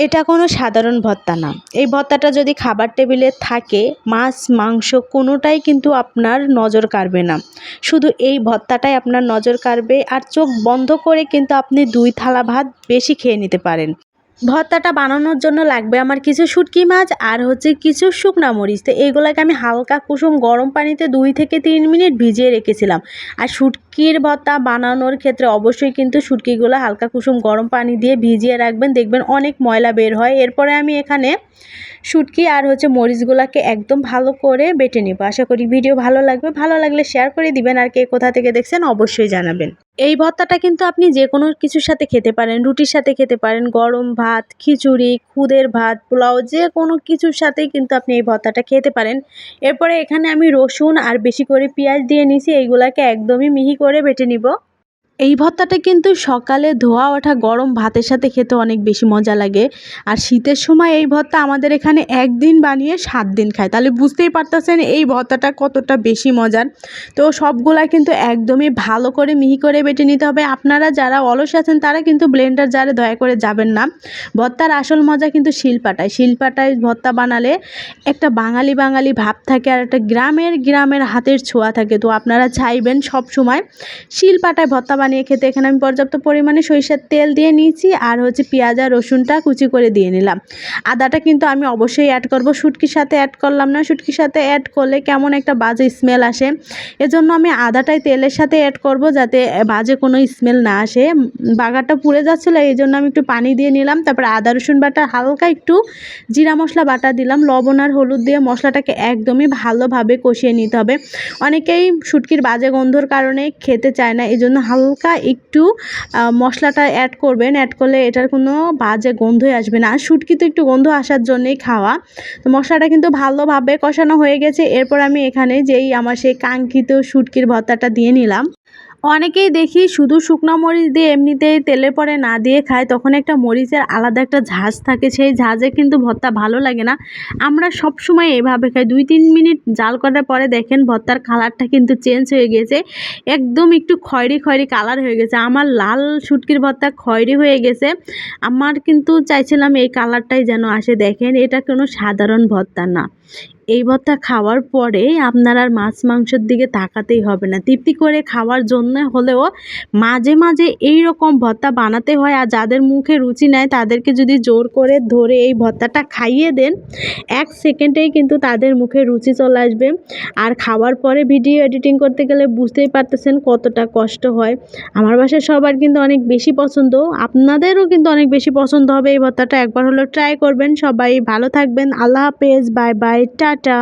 এটা কোনো সাধারণ ভর্তা না। এই ভর্তাটা যদি খাবার টেবিলে থাকে, মাছ, মাংস, কোনোটাই কিন্তু আপনার নজর কাড়বে না। শুধু এই ভর্তাটাই আপনার নজর কাড়বে আর চোখ বন্ধ করে কিন্তু আপনি দুই থালা ভাত বেশি খেয়ে নিতে পারেন। ভর্তাটা বানানোর জন্য লাগবে আমার কিছু শুটকি মাছ আর হচ্ছে কিছু শুকনা মরিচ। তো এইগুলোকে আমি হালকা কুসুম গরম পানিতে দুই থেকে তিন মিনিট ভিজিয়ে রেখেছিলাম। আর শুটকির ভর্তা বানানোর ক্ষেত্রে অবশ্যই কিন্তু শুটকিগুলো হালকা কুসুম গরম পানি দিয়ে ভিজিয়ে রাখবেন। দেখবেন অনেক ময়লা বের হয়। এরপরে আমি এখানে শুটকি আর হচ্ছে মরিচগুলোকে একদম ভালো করে বেটে নেব। আশা করি ভিডিও ভালো লাগবে। ভালো লাগলে শেয়ার করে দিবেন। আর কে কোথা থেকে দেখছেন অবশ্যই জানাবেন। এই ভর্তাটা কিন্তু আপনি যে কোনো কিছুর সাথে খেতে পারেন, রুটির সাথে খেতে পারেন, গরম ভাত, খিচুড়ি, খুদের ভাত, পোলাও যে কোনো কিছুর সাথেই কিন্তু আপনি এই ভর্তাটা খেতে পারেন। এরপরে এখানে আমি রসুন আর বেশি করে পেঁয়াজ দিয়ে নিছি এইগুলাকে একদমই মিহি করে বেটে নিব। এই ভর্তাটা কিন্তু সকালে ধোয়া, ওঠা, গরম ভাতের সাথে খেতে অনেক বেশি মজা লাগে। আর শীতের সময় এই ভর্তা আমাদের এখানে একদিন বানিয়ে সাত দিন খায়। তাহলে বুঝতেই পারতেছেন এই ভর্তাটা কতটা বেশি মজার। তো সবগুলা কিন্তু একদমই ভালো করে মিহি করে বেটে নিতে হবে। আপনারা যারা অলস আছেন, তারা কিন্তু ব্লেন্ডার জারে দয়া করে যাবেন না। ভর্তার আসল মজা কিন্তু শিলপাটায়। শিলপাটায় ভর্তা বানালে একটা বাঙালি বাঙালি ভাব থাকে আর একটা গ্রামের গ্রামের হাতের ছোঁয়া থাকে। তো আপনারা চাইবেন সব সময় শিলপাটায় ভর্তা বানিয়ে খেতে। এখানে আমি পর্যাপ্ত পরিমাণে সরিষার তেল দিয়ে নিয়েছি আর হচ্ছে পেঁয়াজ আর রসুনটা কুচি করে দিয়ে নিলাম। আদাটা কিন্তু আমি অবশ্যই অ্যাড করব। শুটকির সাথে অ্যাড করলাম না। শুটকির সাথে অ্যাড করলে কেমন একটা বাজে স্মেল আসে। এজন্য আমি আদাটাই তেলের সাথে অ্যাড করব যাতে বাজে কোনো স্মেল না আসে। বাগারটা পুড়ে যাচ্ছিল, এই জন্য আমি একটু পানি দিয়ে নিলাম। তারপরে আদা, রসুন বাটা, হালকা একটু জিরা মশলা বাটা দিলাম। লবণ আর হলুদ দিয়ে মশলাটাকে একদমই ভালোভাবে কষিয়ে নিতে হবে। অনেকেই শুটকির বাজে গন্ধর কারণে খেতে চায় না এই জন্য হালকা একটু মশলাটা অ্যাড করবেন অ্যাড করলে এটার কোনো বাজে গন্ধই আসবে না। আর শুটকি তো একটু গন্ধ আসার জন্যই খাওয়া। তো মশলাটা কিন্তু ভালোভাবে কষানো হয়ে গেছে। এরপর আমি এখানে যেই আমার সেই কাঙ্ক্ষিত শুটকির ভর্তাটা দিয়ে নিলাম। অনেকেই দেখি শুধু শুকনো মরিচ দিয়ে এমনিতেই তেলের পরে না দিয়ে খায়, তখন একটা মরিচের আলাদা একটা ঝাঁজ থাকে। সেই ঝাঁজে কিন্তু ভর্তা ভালো লাগে না। আমরা সব সময় এভাবে খাই। দুই তিন মিনিট জাল করার পরে দেখেন ভর্তার কালারটা কিন্তু চেঞ্জ হয়ে গেছে একদম একটু খয়েরি খয়েরি কালার হয়ে গেছে। আমার লাল শুটকির ভর্তা খয়েরি হয়ে গেছে। আমার কিন্তু চাইছিলাম এই কালারটাই যেন আসে। দেখেন, এটা কোনো সাধারণ ভর্তা না। এই ভর্তা খাওয়ার পরে আপনার আর মাছ মাংসের দিকে তাকাতেই হবে না। তৃপ্তি করে খাওয়ার জন্য হলেও মাঝে মাঝে এই রকম ভর্তা বানাতে হয় আর যাদের মুখে রুচি নেয় তাদেরকে যদি জোর করে ধরে এই ভর্তাটা খাইয়ে দেন, এক সেকেন্ডেই কিন্তু তাদের মুখে রুচি চলে আসবে। আর খাওয়ার পরে ভিডিও এডিটিং করতে গেলে বুঝতেই পারতেছেন কতটা কষ্ট হয়। আমার বাসায় সবার কিন্তু অনেক বেশি পছন্দ। আপনাদেরও কিন্তু অনেক বেশি পছন্দ হবে এই ভর্তাটা। একবার হলেও ট্রাই করবেন। সবাই ভালো থাকবেন। আল্লাহ হাফেজ। Bye bye. টাটা